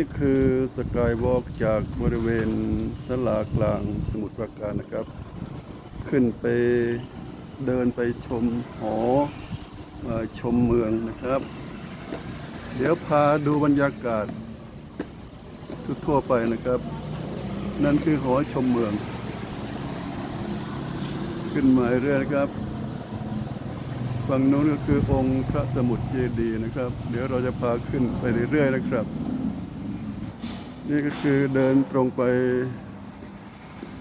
นี่คือสกายวอล์กจากบริเวณสลากลางสมุทรปราการนะครับ ขึ้นไปเดินไปชมหอชมเมืองนะครับ เดี๋ยวพาดูบรรยากาศทั่วไปนะครับ นั่นคือหอชมเมือง ขึ้นมาเรื่อยๆนะครับฝั่งนู้นก็คือองค์พระสมุทรเจดีย์นะครับ เดี๋ยวเราจะพาขึ้นไปเรื่อยๆนะครับ นี่ก็คือเดินตรงไป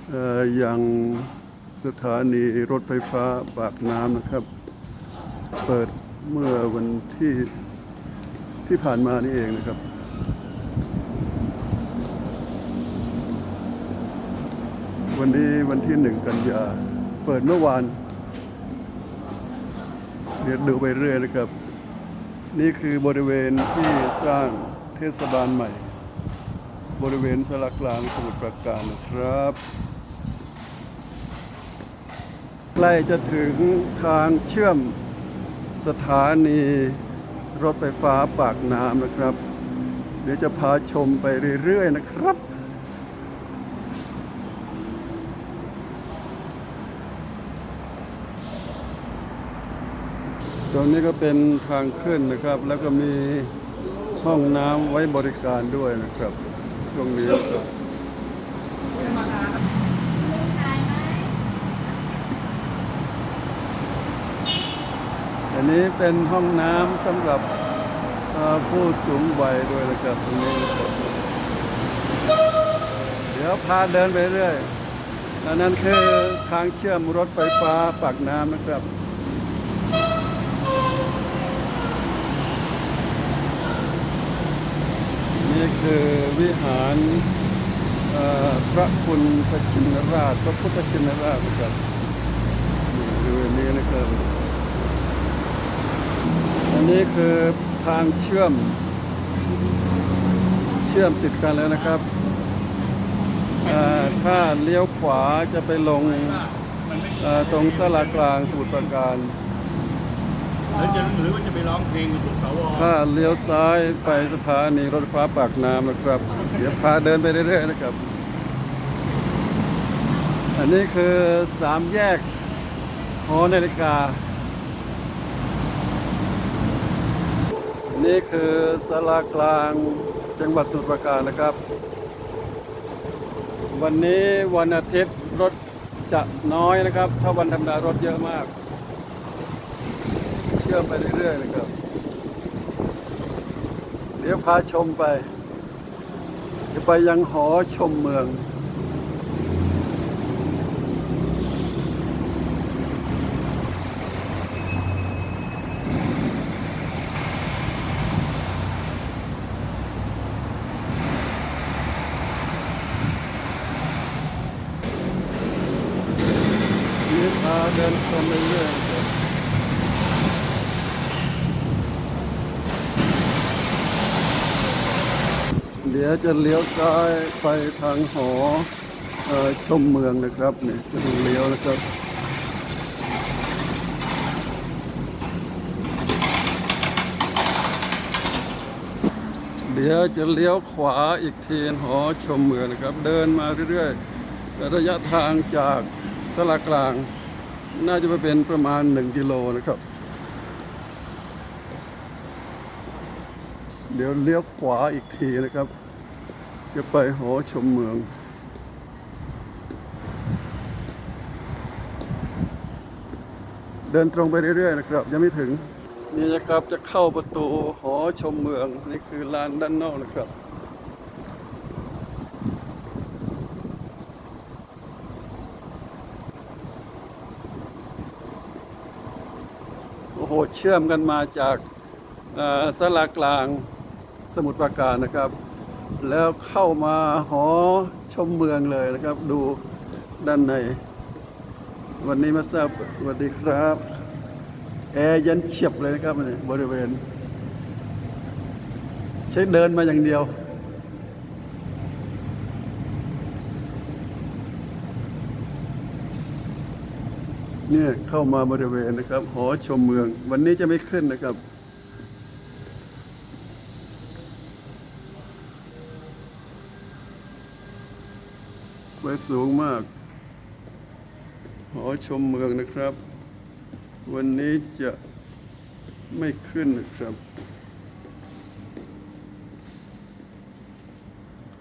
เอ่อยังสถานีรถไฟฟ้าปากน้ำนะครับ เปิดเมื่อวันที่ที่ผ่านมานี่เองนะครับ วันนี้วันที่หนึ่งกันยา เปิดเมื่อวาน เดี๋ยวดูไปเรื่อยนะครับ นี่คือบริเวณที่สร้างเทศบาลใหม่ บริเวณสลากลางสมุทรปราการนะครับ ใกล้จะถึงทางเชื่อมสถานีรถไฟฟ้าปากน้ำนะครับ เดี๋ยวจะพาชมไปเรื่อยๆนะครับตรงนี้ก็เป็นทางขึ้นนะครับ แล้วก็มีห้องน้ำไว้บริการด้วยนะครับ ช่วงนี้อันนี้เป็นห้องน้ำสำหรับผู้สูงวัยด้วยนะครับตรงนี้นะครับเดี๋ยวพาเดินไปเรื่อยอันนั้นคือทางเชื่อมรถไฟฟ้าปากน้ำนะครับ นี่คือวิหารพระคุณพระชินราช พระพุทธชินราชนะครับนี่คืออันนี้นะครับ อันนี้คือทางเชื่อม เชื่อมติดกันแล้วนะครับ ถ้าเลี้ยวขวาจะไปลงตรงสลากลางสมุทรปราการ หรือจะหรือว่าจะไปร้องเพลงอยู่สวถ้าเลี้ยวซ้ายไปสถานีรถไฟฟ้าปากน้ำนะครับ เดี๋ยวพาเดินไปเรื่อยๆนะครับ อันนี้คือสามแยกหอนาฬิกา นี่คือสลากลางจังหวัดสมุทรปราการนะครับ วันนี้วันอาทิตย์รถจะน้อยนะครับ ถ้าวันธรรมดารถเยอะมาก ชื่อมไปเรื่อยๆนะครับ เดี๋ยวพาชมไปจะไปยังหอชมเมืองพาเดินชมไปเรื่อยๆนะครับ เดี๋ยวจะเลี้ยวซ้ายไปทางหออชมเมืองนะครับเนี่ยจะเลี้ยวนะครับเดี๋ยวจะเลี้ยวขวาอีกทีหอชมเมืองนะครับ เดินมาเรื่อยๆ ระยะทางจากสลากลาง น่าจะไปเป็นประมาณ 1 กิโลนะครับ เดี๋ยวเลี้ยวขวาอีกทีนะครับ จะไปหอชมเมือง เดินตรงไปเรื่อยๆนะครับ ยังไม่ถึง นี่นะครับจะเข้าประตูหอชมเมือง นี่คือลานด้านนอกนะครับโอ้โหเชื่อมกันมาจากสลากลางสมุทรปราการนะครับ แล้วเข้ามาหอชมเมืองเลยนะครับ ดูด้านใน วันนี้มาทราบสวัสดีครับแอร์เย็นเฉียบเลยนะครับบริเวณ ใช้เดินมาอย่างเดียวเนี่ยเข้ามาบริเวณนะครับ หอชมเมือง วันนี้จะไม่ขึ้นนะครับ ไว้สูงมาก หอชมเมืองนะครับ วันนี้จะไม่ขึ้นนะครับ